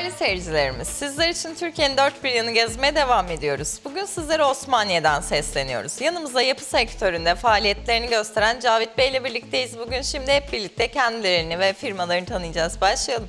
Değerli seyircilerimiz, sizler için Türkiye'nin dört bir yanı gezmeye devam ediyoruz. Bugün sizlere Osmaniye'den sesleniyoruz. Yanımızda yapı sektöründe faaliyetlerini gösteren Cavit Bey ile birlikteyiz. Bugün şimdi hep birlikte kendilerini ve firmalarını tanıyacağız. Başlayalım.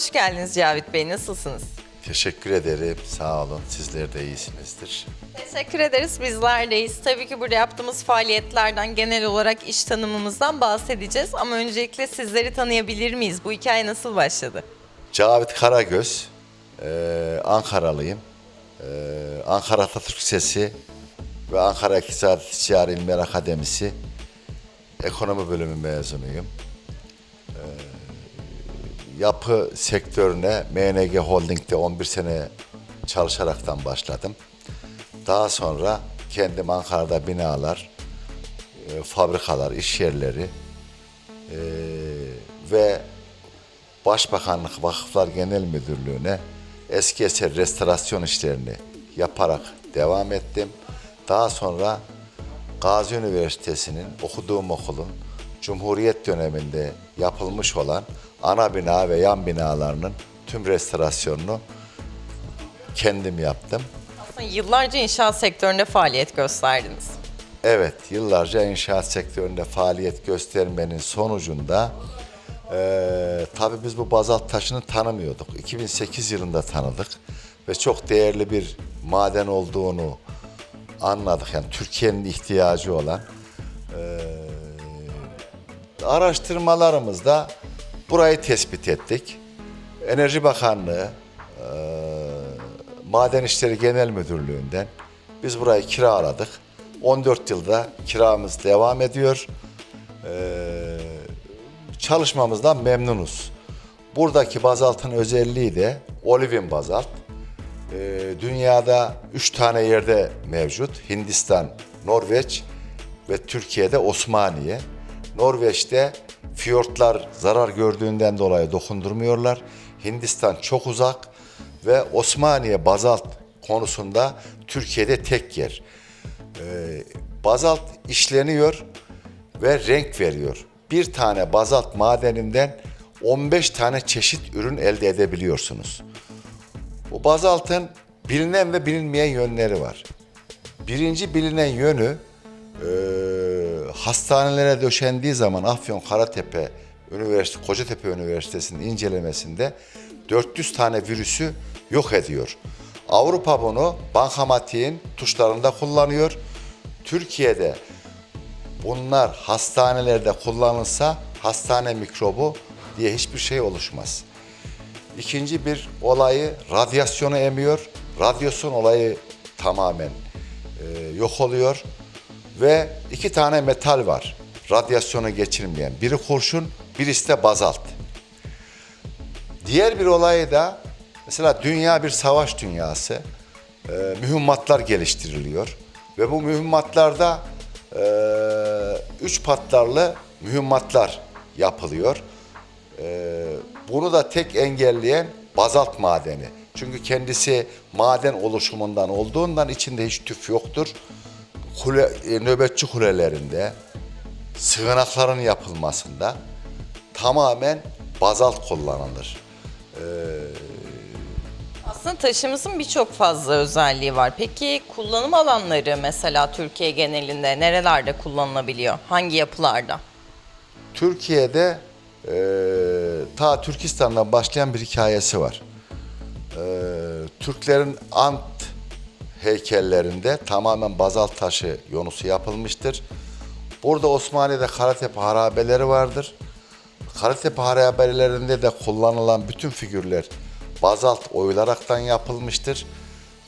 Hoş geldiniz Cavit Bey. Nasılsınız? Teşekkür ederim. Sağ olun. Sizler de iyisinizdir. Teşekkür ederiz. Bizler deyiz. Tabii ki burada yaptığımız faaliyetlerden, genel olarak iş tanımımızdan bahsedeceğiz. Ama öncelikle sizleri tanıyabilir miyiz? Bu hikaye nasıl başladı? Cavit Karagöz. Ee, Ankaralıyım. Ee, Ankara Atatürk Lisesi ve Ankara İktisadi Ticari İlmiler Akademisi ekonomi bölümü mezunuyum. Yapı sektörüne MNG Holding'de 11 sene çalışaraktan başladım. Daha sonra kendim Ankara'da binalar, e, fabrikalar, iş yerleri e, ve Başbakanlık Vakıflar Genel Müdürlüğü'ne eski eser restorasyon işlerini yaparak devam ettim. Daha sonra Gazi Üniversitesi'nin okuduğum okulun Cumhuriyet döneminde yapılmış olan ana bina ve yan binalarının tüm restorasyonunu kendim yaptım. Aslında yıllarca inşaat sektöründe faaliyet gösterdiniz. Evet, yıllarca inşaat sektöründe faaliyet göstermenin sonucunda eee tabii biz bu bazalt taşını tanımıyorduk. 2008 yılında tanıdık ve çok değerli bir maden olduğunu anladık. Yani Türkiye'nin ihtiyacı olan eee, araştırmalarımızda burayı tespit ettik. Enerji Bakanlığı eee, Maden İşleri Genel Müdürlüğü'nden biz burayı kiraladık. 14 yılda kiramız devam ediyor. Ee, çalışmamızdan memnunuz. Buradaki bazaltın özelliği de olivin bazalt. Ee, dünyada 3 tane yerde mevcut. Hindistan, Norveç ve Türkiye'de Osmaniye. Norveç'te fiyortlar zarar gördüğünden dolayı dokundurmuyorlar. Hindistan çok uzak ve Osmaniye bazalt konusunda Türkiye'de tek yer. Ee, bazalt işleniyor ve renk veriyor. Bir tane bazalt madeninden 15 tane çeşit ürün elde edebiliyorsunuz. Bu bazaltın bilinen ve bilinmeyen yönleri var. Birinci bilinen yönü hastanelere döşendiği zaman Afyon Karatepe Üniversite Kocatepe Üniversitesi'nin incelemesinde 400 tane virüsü yok ediyor. Avrupa bunu bankamatiğin tuşlarında kullanıyor. Türkiye'de bunlar hastanelerde kullanılsa hastane mikrobu diye hiçbir şey oluşmaz. İkinci bir olayı radyasyonu emiyor. Radyasyon olayı tamamen e, yok oluyor. Ve iki tane metal var radyasyonu geçirmeyen. Biri kurşun, birisi de bazalt. Diğer bir olayı da mesela dünya bir savaş dünyası. E, mühimmatlar geliştiriliyor. Ve bu mühimmatlarda e, üç patlarlı mühimmatlar yapılıyor. E, bunu da tek engelleyen bazalt madeni. Çünkü kendisi maden oluşumundan olduğundan içinde hiç tüf yoktur. Kule, e, nöbetçi kulelerinde, sığınakların yapılmasında tamamen bazalt kullanılır. Aslında taşımızın birçok fazla özelliği var. Peki kullanım alanları mesela Türkiye genelinde nerelerde kullanılabiliyor? Hangi yapılarda? Türkiye'de e, ta Türkistan'dan başlayan bir hikayesi var. E, Türklerin Ant heykellerinde tamamen bazalt taşı yonusu yapılmıştır. Burada Osmaniye'de Karatepe harabeleri vardır. Karatepe harabelerinde de kullanılan bütün figürler bazalt oyularaktan yapılmıştır.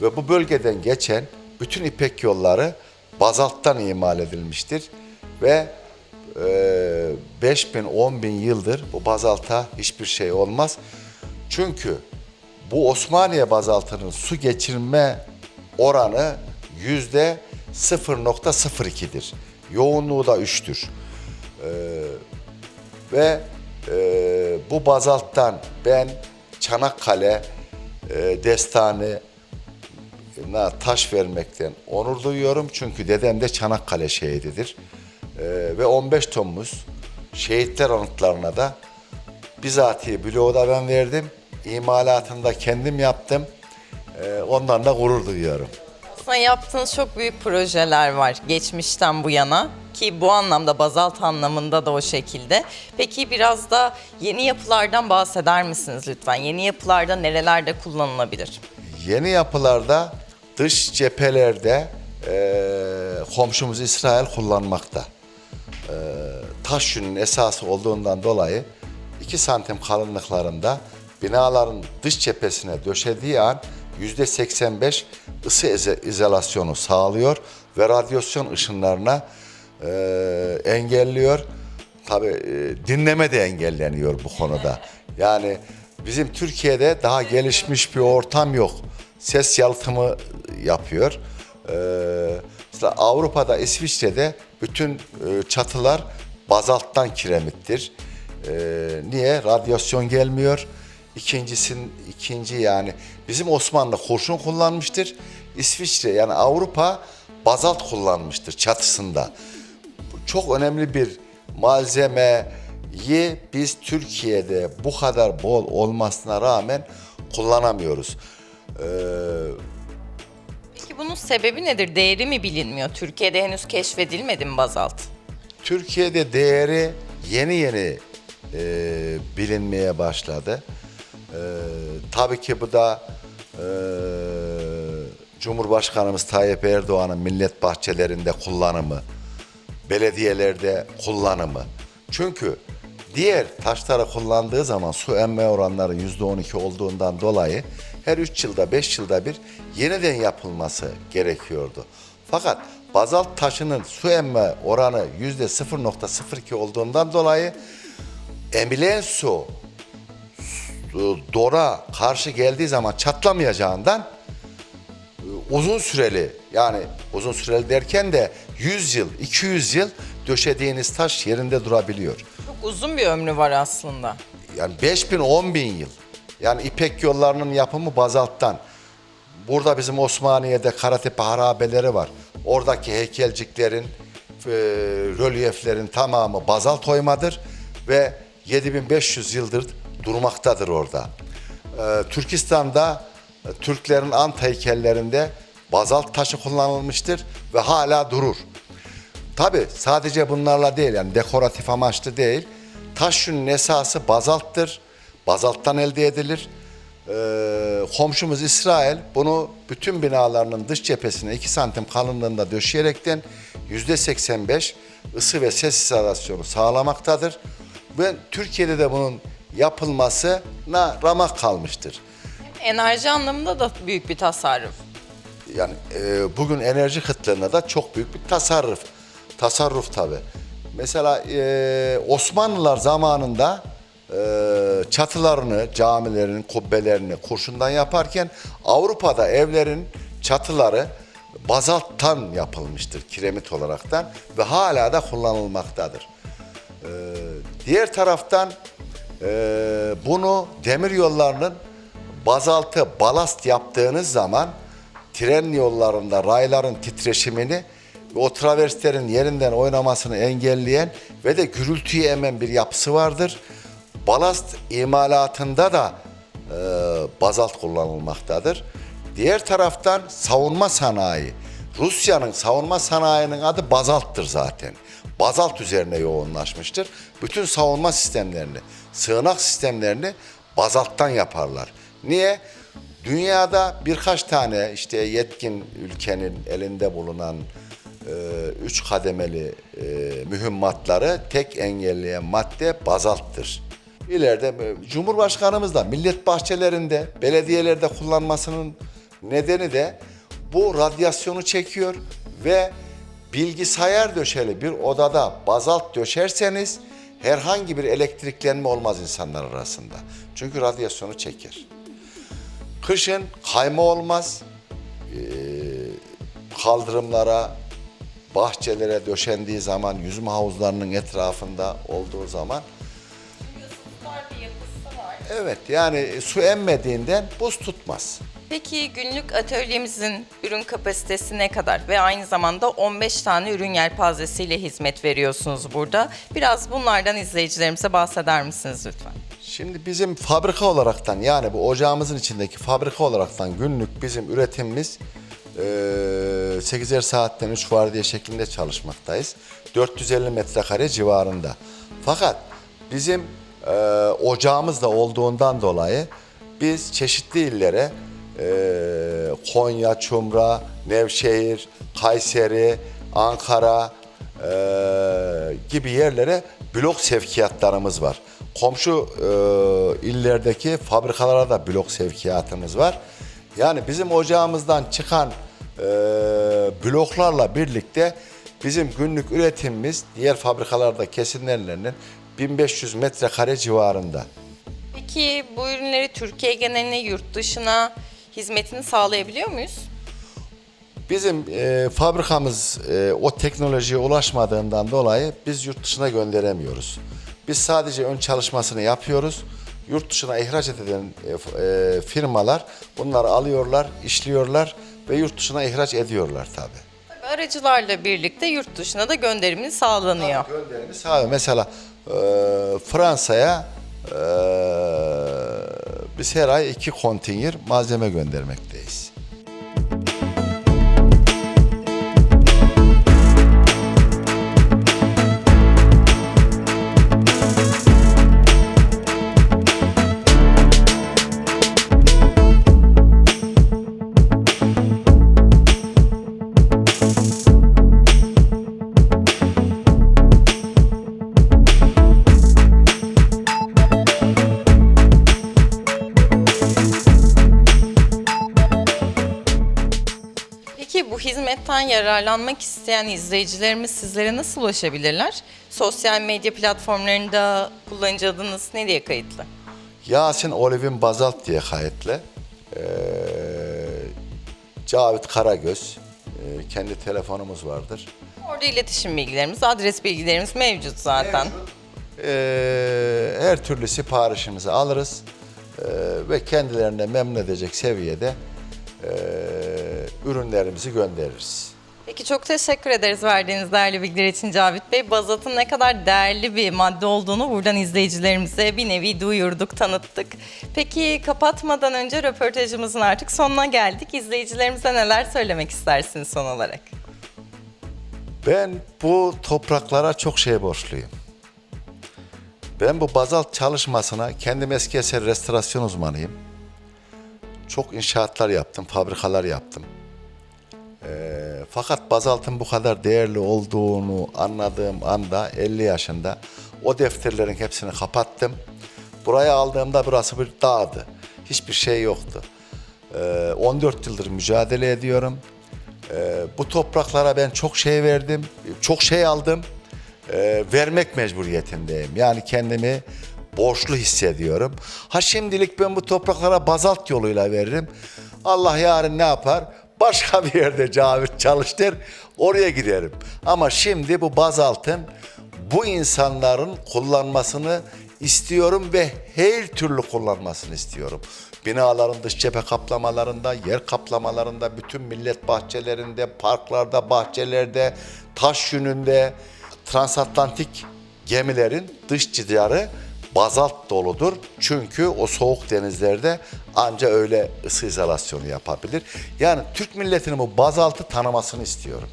Ve bu bölgeden geçen bütün ipek yolları bazalttan imal edilmiştir. Ve e, 5000 10 bin yıldır bu bazalta hiçbir şey olmaz. Çünkü bu Osmaniye bazaltının su geçirme oranı yüzde 0.02'dir. Yoğunluğu da 3'tür. Ve e, bu bazalttan ben Çanakkale e, destanı taş vermekten onur duyuyorum. Çünkü dedem de Çanakkale şehididir. E, ve 15 Temmuz şehitler anıtlarına da bizatihi bloğu da ben verdim. İmalatını da kendim yaptım. E, ondan da gurur duyuyorum. Aslında yaptığınız çok büyük projeler var geçmişten bu yana ki bu anlamda bazalt anlamında da o şekilde. Peki biraz da yeni yapılardan bahseder misiniz lütfen? Yeni yapılarda nerelerde kullanılabilir? Yeni yapılarda dış cephelerde e, komşumuz İsrail kullanmakta. E, taş yünün esası olduğundan dolayı 2 santim kalınlıklarında binaların dış cephesine döşediği an %85 ısı izolasyonu sağlıyor ve radyasyon ışınlarına e, engelliyor. Tabii e, dinleme de engelleniyor bu konuda. Yani bizim Türkiye'de daha gelişmiş bir ortam yok. Ses yalıtımı yapıyor. Mesela Avrupa'da, İsviçre'de bütün e, çatılar bazalttan kiremittir. Ee, niye? Radyasyon gelmiyor. İkincisin, ikinci yani bizim Osmanlı kurşun kullanmıştır. İsviçre yani Avrupa bazalt kullanmıştır çatısında çok önemli bir malzemeyi biz Türkiye'de bu kadar bol olmasına rağmen kullanamıyoruz. Ee, Peki bunun sebebi nedir? Değeri mi bilinmiyor? Türkiye'de henüz keşfedilmedi mi bazalt? Türkiye'de değeri yeni yeni e, bilinmeye başladı. E, tabii ki bu da e, Cumhurbaşkanımız Tayyip Erdoğan'ın millet bahçelerinde kullanımı, belediyelerde kullanımı. Çünkü diğer taşları kullandığı zaman su emme oranları %12 olduğundan dolayı her 3 yılda 5 yılda bir yeniden yapılması gerekiyordu. Fakat bazalt taşının su emme oranı %0.02 olduğundan dolayı emilen su- dora karşı geldiği zaman çatlamayacağından e, uzun süreli yani uzun süreli derken de 100 yıl, 200 yıl döşediğiniz taş yerinde durabiliyor. Çok uzun bir ömrü var aslında. Yani 5000 10 bin yıl. Yani İpek yollarının yapımı bazalttan. Burada bizim Osmaniye'de Karatepe harabeleri var. Oradaki heykelciklerin, e, rölyeflerin tamamı bazalt oymadır ve 7500 yıldır durmaktadır orada. E, Türkistan'da e, Türklerin ant heykellerinde bazalt taşı kullanılmıştır ve hala durur. Tabi sadece bunlarla değil yani dekoratif amaçlı değil. Taş esası bazalttır. Bazalttan elde edilir. Ee, komşumuz İsrail bunu bütün binalarının dış cephesine 2 santim kalınlığında döşeyerekten yüzde 85 ısı ve ses izolasyonu sağlamaktadır. Ve Türkiye'de de bunun yapılmasına ramak kalmıştır. Enerji anlamında da büyük bir tasarruf. Yani e, bugün enerji kıtlığında da çok büyük bir tasarruf. Tasarruf tabi. Mesela e, Osmanlılar zamanında e, çatılarını, camilerin, kubbelerini kurşundan yaparken Avrupa'da evlerin çatıları bazalttan yapılmıştır kiremit olaraktan ve hala da kullanılmaktadır. Ee, diğer taraftan e, bunu demir yollarının bazaltı balast yaptığınız zaman tren yollarında rayların titreşimini o traverslerin yerinden oynamasını engelleyen ve de gürültüyü emen bir yapısı vardır. Balast imalatında da e, bazalt kullanılmaktadır. Diğer taraftan savunma sanayi. Rusya'nın savunma sanayinin adı bazalttır zaten. Bazalt üzerine yoğunlaşmıştır. Bütün savunma sistemlerini, sığınak sistemlerini bazalttan yaparlar. Niye? Dünyada birkaç tane işte yetkin ülkenin elinde bulunan e, üç kademeli e, mühimmatları tek engelleyen madde bazalttır. İleride e, Cumhurbaşkanımız da millet bahçelerinde, belediyelerde kullanmasının nedeni de bu radyasyonu çekiyor ve bilgisayar döşeli bir odada bazalt döşerseniz herhangi bir elektriklenme olmaz insanlar arasında. Çünkü radyasyonu çeker. Kışın kayma olmaz. Ee, kaldırımlara, bahçelere döşendiği zaman, yüzme havuzlarının etrafında olduğu zaman evet yani su emmediğinden buz tutmaz. Peki günlük atölyemizin ürün kapasitesi ne kadar ve aynı zamanda 15 tane ürün yelpazesiyle hizmet veriyorsunuz burada. Biraz bunlardan izleyicilerimize bahseder misiniz lütfen? Şimdi bizim fabrika olaraktan yani bu ocağımızın içindeki fabrika olaraktan günlük bizim üretimimiz eee 8'er saatten 3 vardiya şeklinde çalışmaktayız. 450 metrekare civarında. Fakat bizim ocağımız da olduğundan dolayı biz çeşitli illere eee, Konya, Çumra, Nevşehir, Kayseri, Ankara, eee, gibi yerlere blok sevkiyatlarımız var. Komşu eee, illerdeki fabrikalara da blok sevkiyatımız var. Yani bizim ocağımızdan çıkan eee, bloklarla birlikte bizim günlük üretimimiz diğer fabrikalarda kesinlerinin 1500 metrekare civarında. Peki bu ürünleri Türkiye geneline, yurt dışına hizmetini sağlayabiliyor muyuz? Bizim e, fabrikamız e, o teknolojiye ulaşmadığından dolayı biz yurt dışına gönderemiyoruz. Biz sadece ön çalışmasını yapıyoruz. Yurt dışına ihraç eden e, e, firmalar bunları alıyorlar, işliyorlar ve yurt dışına ihraç ediyorlar tabii. Tabii aracılarla birlikte yurt dışına da gönderimi sağlanıyor. Gönderimi sağ mesela e, Fransa'ya e, biz her ay iki konteyner malzeme göndermekteyiz. Yararlanmak isteyen izleyicilerimiz sizlere nasıl ulaşabilirler? Sosyal medya platformlarında kullanıcı adınız ne diye kayıtlı? Yasin Olivin Bazalt diye kayıtlı. Ee, Cavit Karagöz. Ee, kendi telefonumuz vardır. Orada iletişim bilgilerimiz, adres bilgilerimiz mevcut zaten. Ee, her türlü siparişimizi alırız. Ee, ve kendilerine memnun edecek seviyede ee, ürünlerimizi göndeririz. Peki çok teşekkür ederiz verdiğiniz değerli bilgiler için Cavit Bey. Bazatın ne kadar değerli bir madde olduğunu buradan izleyicilerimize bir nevi duyurduk, tanıttık. Peki kapatmadan önce röportajımızın artık sonuna geldik. İzleyicilerimize neler söylemek istersiniz son olarak? Ben bu topraklara çok şey borçluyum. Ben bu bazalt çalışmasına kendim eski eser restorasyon uzmanıyım. Çok inşaatlar yaptım, fabrikalar yaptım. Ee, fakat bazaltın bu kadar değerli olduğunu anladığım anda 50 yaşında o defterlerin hepsini kapattım. Buraya aldığımda burası bir dağdı. Hiçbir şey yoktu. Ee, 14 yıldır mücadele ediyorum. Ee, bu topraklara ben çok şey verdim, çok şey aldım. Ee, vermek mecburiyetindeyim. Yani kendimi borçlu hissediyorum. Ha şimdilik ben bu topraklara bazalt yoluyla veririm. Allah yarın ne yapar? Başka bir yerde Cavit çalıştır, oraya giderim. Ama şimdi bu bazaltın bu insanların kullanmasını istiyorum ve her türlü kullanmasını istiyorum. Binaların dış cephe kaplamalarında, yer kaplamalarında, bütün millet bahçelerinde, parklarda, bahçelerde, taş yününde, transatlantik gemilerin dış cidarı bazalt doludur. Çünkü o soğuk denizlerde anca öyle ısı izolasyonu yapabilir. Yani Türk milletinin bu bazaltı tanımasını istiyorum.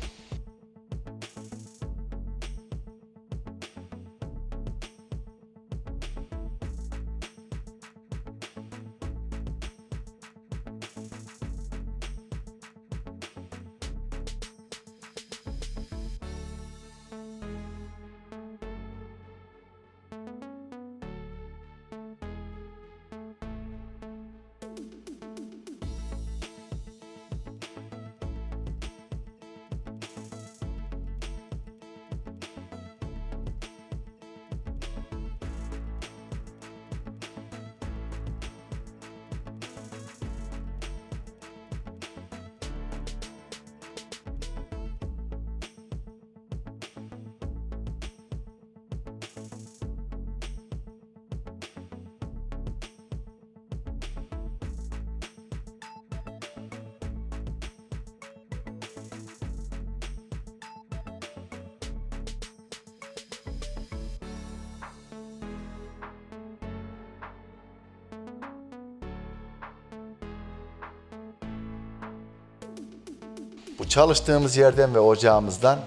Çalıştığımız yerden ve ocağımızdan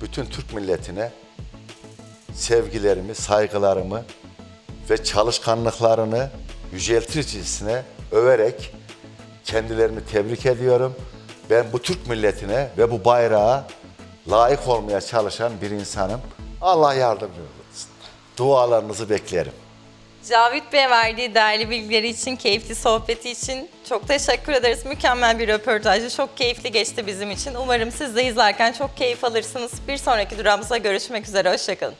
bütün Türk milletine sevgilerimi, saygılarımı ve çalışkanlıklarını yüceltircesine överek kendilerini tebrik ediyorum. Ben bu Türk milletine ve bu bayrağa layık olmaya çalışan bir insanım. Allah yardımcı olsun. Dualarınızı beklerim. Cavit Bey'e verdiği değerli bilgileri için, keyifli sohbeti için çok teşekkür ederiz. Mükemmel bir röportajdı. Çok keyifli geçti bizim için. Umarım siz de izlerken çok keyif alırsınız. Bir sonraki durağımıza görüşmek üzere. Hoşçakalın.